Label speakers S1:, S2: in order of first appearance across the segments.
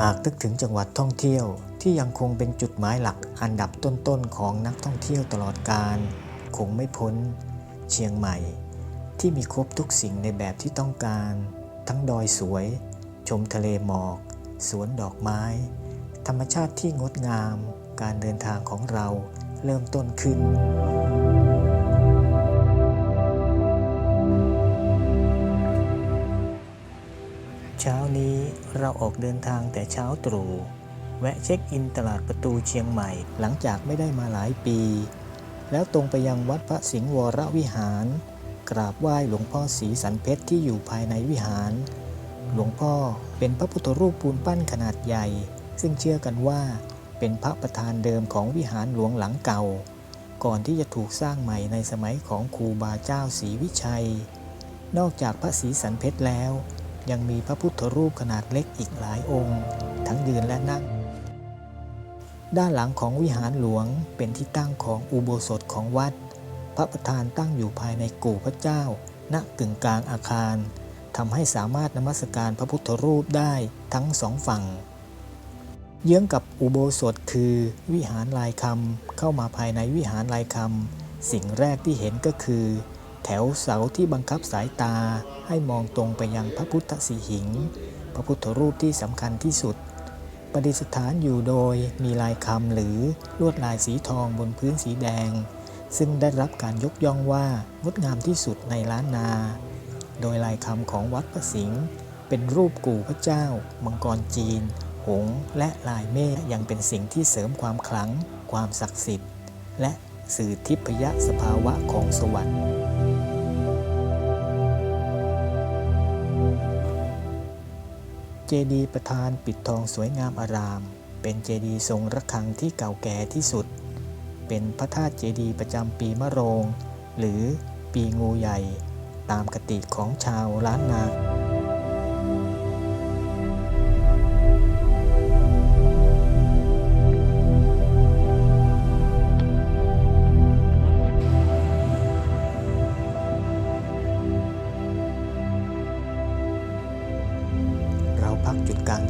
S1: หากนึกถึงจังหวัดท่องเที่ยวที่ยังคงเป็นจุดหมายหลักอันดับต้นๆของนักท่องเที่ยวตลอดการคงไม่พ้น เชียงใหม่ ที่มีครบทุกสิ่งในแบบที่ต้องการ ทั้งดอยสวย ชมทะเลหมอก สวนดอกไม้ ธรรมชาติที่งดงาม การเดินทางของเราเริ่มต้นขึ้น เช้านี้เราออกเดินทางแต่เช้าตรู่แวะเช็คอินตลาดประตูเชียงใหม่ หลังจากไม่ได้มาหลายปี แล้วตรงไปยังวัดพระสิงห์วรวิหาร กราบไหว้หลวงพ่อศรีสันเพชรที่อยู่ภายในวิหาร หลวงพ่อเป็นพระพุทธรูปปูนปั้นขนาดใหญ่ ซึ่งเชื่อกันว่าเป็นพระประธานเดิมของวิหารหลวงหลังเก่า ก่อนที่จะถูกสร้างใหม่ในสมัยของครูบาเจ้าศรีวิชัย นอกจากพระศรีสันเพชรแล้ว ยังมีพระพุทธรูปขนาดเล็กอีกหลายองค์ ทั้งยืนและนั่ง ด้านหลังของวิหารหลวงเป็นที่ตั้งของอุโบสถของวัด พระประธานตั้งอยู่ภายในกู่พระเจ้า ณกึ่งกลางอาคารทำให้สามารถนมัสการพระพุทธรูปได้ทั้งสองฝั่ง เยื้องกับอุโบสถคือวิหารลายคำเข้ามาภายในวิหารลายคำสิ่งแรกที่เห็นก็คือ แถวเสาที่บังคับสายตาให้มองตรงไปยังพระพุทธสีหิง พระพุทธรูปที่สำคัญที่สุด ประดิษฐานอยู่โดยมีลายคำหรือลวดลายสีทองบนพื้นสีแดง ซึ่งได้รับการยกย่องว่างดงามที่สุดในล้านนา โดยลายคำของวัดประสิงห์เป็นรูปกู่พระเจ้า มังกรจีน หงและลายเมฆยังเป็นสิ่งที่เสริมความขลัง ความศักดิ์สิทธิ์ และสื่อทิพยสภาวะของสวรรค์ จดีย์ประธานปิดทองสวยงามอาราม เป็นเจดีย์ทรงระฆังที่เก่าแก่ที่สุด เป็นพระธาตุเจดีย์ประจำปีมะโรง หรือปีงูใหญ่ ตามกติของชาวล้านนาเรา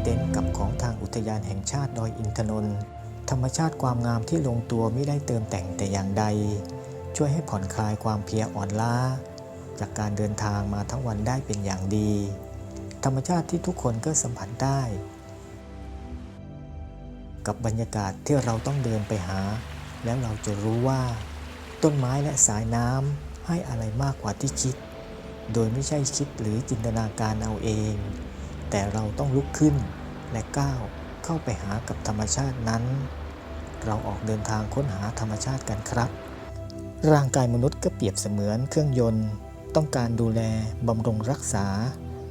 S1: จุดกลางเต็นกับของทางอุทยานแห่งชาติดอยอินทนนท์ธรรมชาติความงามที่ลงตัวไม่ได้เติมแต่งแต่อย่างใด ช่วยให้ผ่อนคลายความเพียอ่อนล้า จากการเดินทางมาทั้งวันได้เป็นอย่างดี ธรรมชาติที่ทุกคนก็สัมผัสได้ กับบรรยากาศที่เราต้องเดินไปหา แล้วเราจะรู้ว่า ต้นไม้และสายน้ำให้อะไรมากกว่าที่คิด โดยไม่ใช่คิดหรือจินตนาการเอาเอง แต่เราต้องลุกขึ้นและก้าวเข้าไปหากับธรรมชาตินั้น เราออกเดินทางค้นหาธรรมชาติกันครับ ร่างกายมนุษย์ก็เปรียบเสมือนเครื่องยนต์ ต้องการดูแลบำรุงรักษา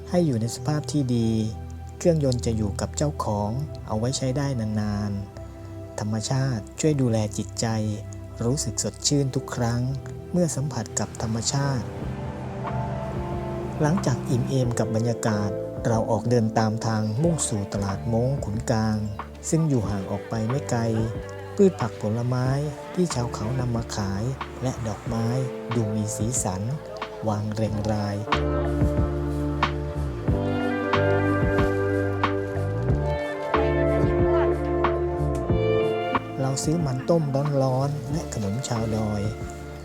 S1: ให้อยู่ในสภาพที่ดี เครื่องยนต์จะอยู่กับเจ้าของ เอาไว้ใช้ได้นานๆ ธรรมชาติช่วยดูแลจิตใจ รู้สึกสดชื่นทุกครั้ง เมื่อสัมผัสกับธรรมชาติ หลังจากอิ่มเอมกับบรรยากาศ เราออกเดินตามทางมุ่งสู่ตลาดมงขุนกลาง ซึ่งอยู่ห่างออกไปไม่ไกล พืชผักผลไม้ที่ชาวเขานำมาขาย และดอกไม้ดูมีสีสัน วางเรียงรายเราซื้อมันต้มร้อนๆและขนมชาวดอย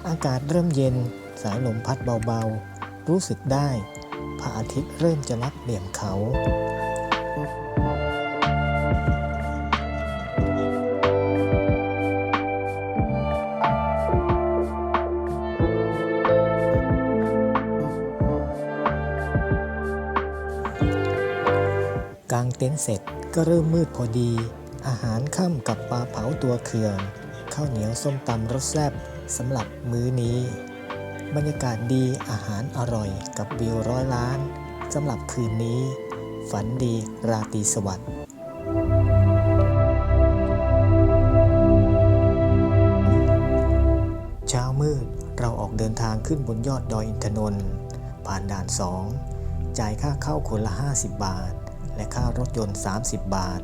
S1: อากาศเริ่มเย็น สายลมพัดเบาๆ รู้สึกได้ ระอาทิตย์เริ่มจะรับเหลี่ยมเขากางเต็นท์เสร็จก็เริ่มมืดพอดี อาหารค่ำกับปลาเผาตัวเคือง ข้าวเหนียวส้มตำรสแซ่บสำหรับมื้อนี้ บรรยากาศดีอาหารอร่อยกับวิวร้อยล้านสำหรับคืนนี้ ฝันดีราตรีสวัสดิ์เช้ามืดเราออกเดินทางขึ้นบนยอดดอยอินทนนท์ผ่านด่านสองจ่ายค่าเข้าคนละ 50 บาท และค่ารถยนต์ 30 บาท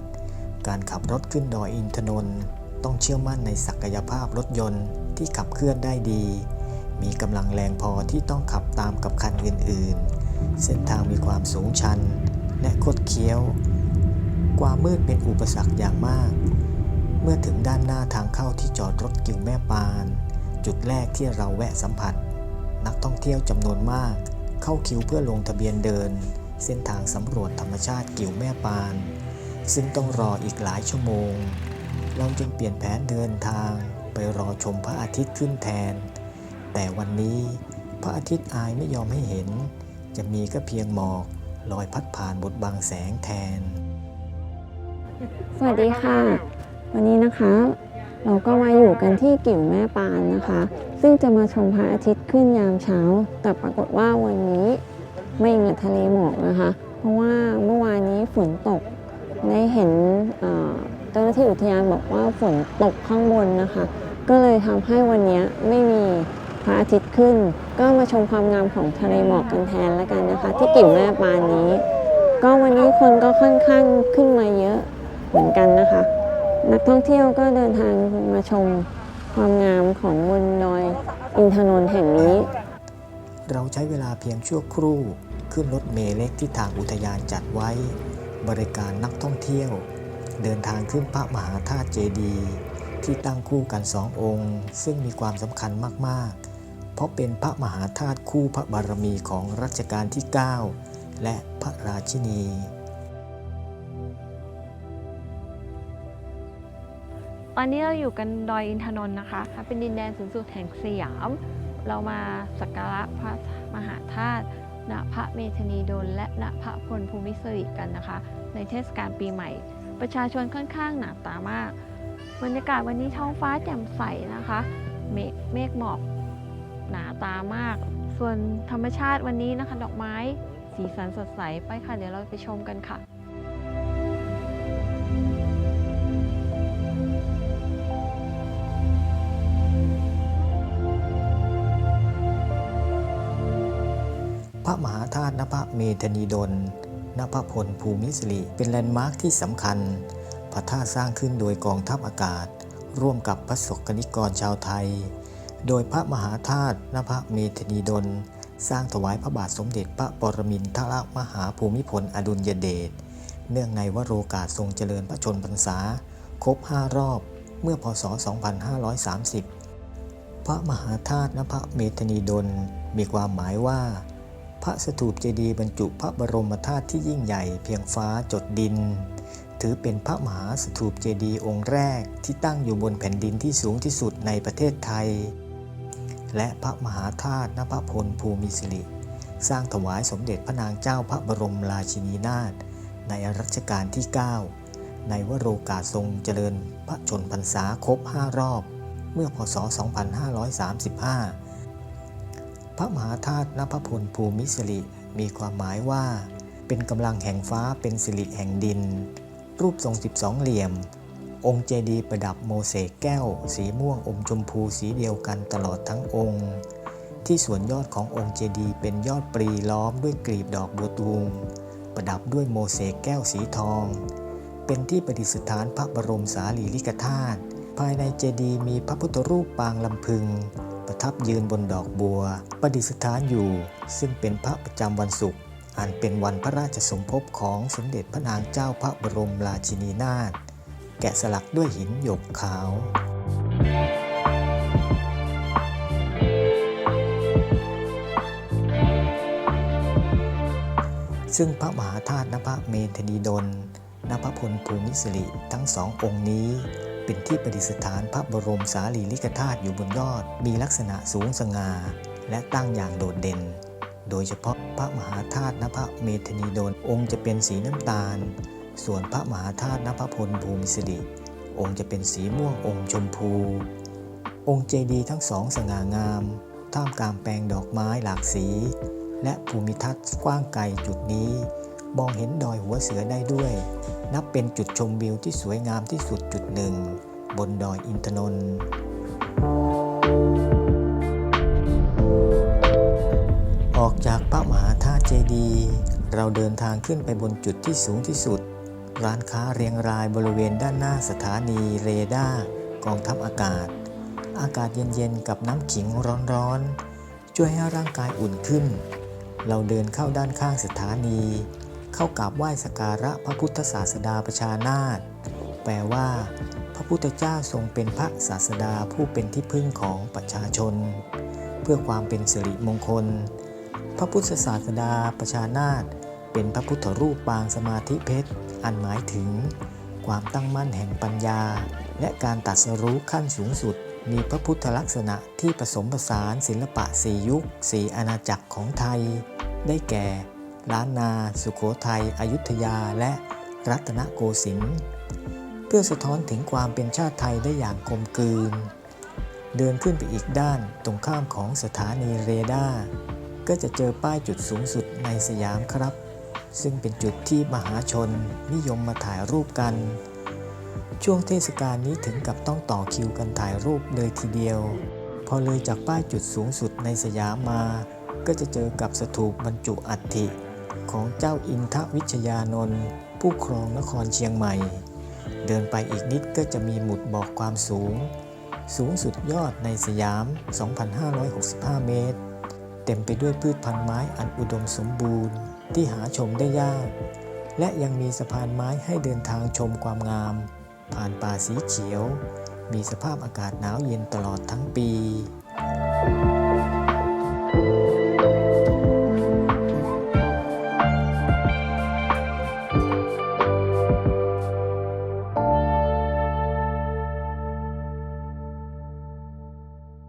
S1: การขับรถขึ้นดอยอินทนนท์ต้องเชื่อมั่นในศักยภาพรถยนต์ที่ขับเคลื่อนได้ดี มีกำลังแรงพอที่ต้องขับตามกับคันอื่นเส้นทางมีความสูงชัน และคดเคี้ยว ความมืดเป็นอุปสรรคอย่างมาก เมื่อถึงด้านหน้าทางเข้าที่จอดรถกิวแม่ปาน จุดแรกที่เราแวะสัมผัส นักท่องเที่ยวจำนวนมาก เข้าคิวเพื่อลงทะเบียนเดิน เส้นทางสำรวจธรรมชาติกิวแม่ปาน ซึ่งต้องรออีกหลายชั่วโมง เราจึงเปลี่ยนแผนเดินทางไปรอชมพระอาทิตย์ขึ้นแทน แต่วันนี้พระอาทิตย์อายไม่ยอมให้เห็น จะมีก็เพียงหมอกลอยพัดผ่านบทบังแสงแทน
S2: สวัสดีค่ะ วันนี้นะคะ เราก็มาอยู่กันที่กิ่วแม่ปานนะคะ ซึ่งจะมาชมพระอาทิตย์ขึ้นยามเช้า แต่ปรากฏว่าวันนี้ไม่มือนทะเลหมอกนะคะ เพราะว่าเมื่อวานนี้ฝนตกได้เห็นเอ่อเจ้าหน้าที่อุทยานบอกว่าฝนตกข้างบนนะคะ ก็เลยทำให้วันนี้ไม่มี พระอาทิตย์ขึ้น ก็มาชมความงามของทะเลหมอกกันแทนแล้วกันนะคะ ที่กิ่วแม่ปานนี้ ก็วันนี้คนก็ค่อนข้างขึ้นมาเยอะเหมือนกันนะคะ นักท่องเที่ยวก็เดินทางมาชมความงามของบนดอยอินทนนท์แห่งนี้
S1: เราใช้เวลาเพียงชั่วครู่ขึ้นรถเมล์เล็กที่ทางอุทยานจัดไว้ บริการนักท่องเที่ยว เดินทางขึ้นพระมหาธาตุเจดีย์ที่ตั้งคู่กันสององค์ ซึ่งมีความสำคัญมาก ๆ เพราะเป็นพระมหาธาตุคู่พระบารมีของรัชกาลที่ 9 และพระราชินี
S3: ตอนนี้เราอยู่กันดอยอินทนนท์นะคะ เป็นดินแดนสูงสุดแห่งสยาม เรามาสักการะพระมหาธาตุณพระเมธนีดลและณพระพลภูมิสิริกันนะคะ ในเทศกาลปีใหม่ ประชาชนค่อนข้างหนาตามาก บรรยากาศวันนี้ท้องฟ้าแจ่มใสนะคะ เมฆหมอก ตามาก ส่วนธรรมชาติวันนี้นะคะ ดอกไม้สีสันสดใสไปค่ะ เดี๋ยวเราไปชมกันค่ะ
S1: พระมหาธาตุนภเมธนีดลนภพลภูมิสิริเป็นแลนด์มาร์คที่สำคัญ พระธาตุสร้างขึ้นโดยกองทัพอากาศ ร่วมกับพระศกนิกรชาวไทย โดยพระมหาธาตุนภเมธนีดล สร้างถวายพระบาทสมเด็จพระปรมินทรมหาภูมิพลอดุลยเดช เนื่องในวโรกาสทรงเจริญพระชนพรรษา ครบ 5 รอบเมื่อพศ 2530 พระมหาธาตุนภเมธนีดลมีความหมายว่า พระสถูปเจดีย์บรรจุพระบรมธาตุที่ยิ่งใหญ่เพียงฟ้าจดดิน ถือเป็นพระมหาสถูปเจดีย์องค์แรกที่ตั้งอยู่บนแผ่นดินที่สูงที่สุดในประเทศไทย และพระมหาธาตุนภพลภูมิสิริ สร้างถวายสมเด็จพระนางเจ้าพระบรมราชินีนาถในรัชกาลที่ 9 ในวโรกาสทรงเจริญพระชนพรรษาครบ 5 รอบ เมื่อพศ 2535 พระมหาธาตุนภพลภูมิสิริมีความหมายว่า เป็นกำลังแห่งฟ้าเป็นสิริแห่งดิน รูปทรง 12 เหลี่ยม องค์เจดีย์ประดับโมเสกแก้ว สีม่วงอมชมพูสีเดียวกันตลอดทั้งองค์ ที่ส่วนยอดขององค์เจดีย์เป็นยอดปรีล้อมด้วยกลีบดอกบัวตูมประดับด้วยโมเสกแก้วสีทอง เป็นที่ประดิษฐานพระบรมสารีริกธาตุภายในเจดีย์มีพระพุทธรูปปางลำพึง ประทับยืนบนดอกบัว ประดิษฐานอยู่ ซึ่งเป็นพระประจำวันศุกร์อันเป็นวันพระราชสมภพของสมเด็จพระนางเจ้าพระบรมราชินีนาถ แกะสลักด้วยหินหยกขาว ซึ่งพระมหาธาตุนภะเมธนีดลนภพลภูมิสิริทั้งสององค์นี้ เป็นที่ประดิษฐานพระบรมสารีริกธาตุอยู่บนยอด มีลักษณะสูงสง่าและตั้งอย่างโดดเด่น โดยเฉพาะพระมหาธาตุนภะเมธนีดลองค์จะเป็นสีน้ำตาล ส่วนพระมหาธาตุนภพลภูมิสิริองค์จะเป็นสีม่วงอมชมพู องค์เจดีย์ทั้งสองสง่างาม ท่ามกลางแปลงดอกไม้หลากสี และภูมิทัศน์กว้างไกลจุดนี้ มองเห็นดอยหัวเสือได้ด้วย นับเป็นจุดชมวิวที่สวยงามที่สุดจุดหนึ่ง บนดอยอินทนนท์ออกจากพระมหาธาตุเจดี เราเดินทางขึ้นไปบนจุดที่สูงที่สุด ร้านค้าเรียงรายบริเวณด้านหน้าสถานีเรดาร์กองทัพอากาศ อากาศเย็นๆ กับน้ำขิงร้อนๆ ช่วยให้ร่างกายอุ่นขึ้น เราเดินเข้าด้านข้างสถานี เข้ากราบไหว้สการะพระพุทธศาสดาประชานาถแปลว่า พระพุทธเจ้าทรงเป็นพระศาสดาผู้เป็นที่พึ่งของประชาชน เพื่อความเป็นสิริมงคล พระพุทธศาสดาประชานาถ เป็นพระพุทธรูปปางสมาธิเพชร อันหมายถึง ความตั้งมั่นแห่งปัญญา และการตัดสรู้ขั้นสูงสุด มีพระพุทธลักษณะที่ผสมผสานศิลปะสี่ยุคสี่อาณาจักรของไทย ได้แก่ ล้านนา สุโขทัย อยุธยา และรัตนโกสินทร์ เพื่อสะท้อนถึงความเป็นชาติไทยได้อย่างกลมกลืน เดินขึ้นไปอีกด้านตรงข้ามของสถานีเรดาร์ก็จะเจอป้ายจุดสูงสุดในสยามครับ ซึ่งเป็นจุดที่มหาชนนิยมมาถ่ายรูปกัน ช่วงเทศกาลนี้ถึงกับต้องต่อคิวกันถ่ายรูปเลยทีเดียว พอเลยจากป้ายจุดสูงสุดในสยามมา ก็จะเจอกับสถูปบรรจุอัฐิ ของเจ้าอินทวิชยานนท์ผู้ครองนครเชียงใหม่ เดินไปอีกนิดก็จะมีหมุดบอกความสูง สูงสุดยอดในสยาม 2,565 เมตร เต็มไปด้วยพืชพันธุ์ไม้อันอุดมสมบูรณ์ ที่หาชมได้ยาก และยังมีสะพานไม้ให้เดินทางชมความงาม ผ่านป่าสีเขียว มีสภาพอากาศหนาวเย็นตลอดทั้งปี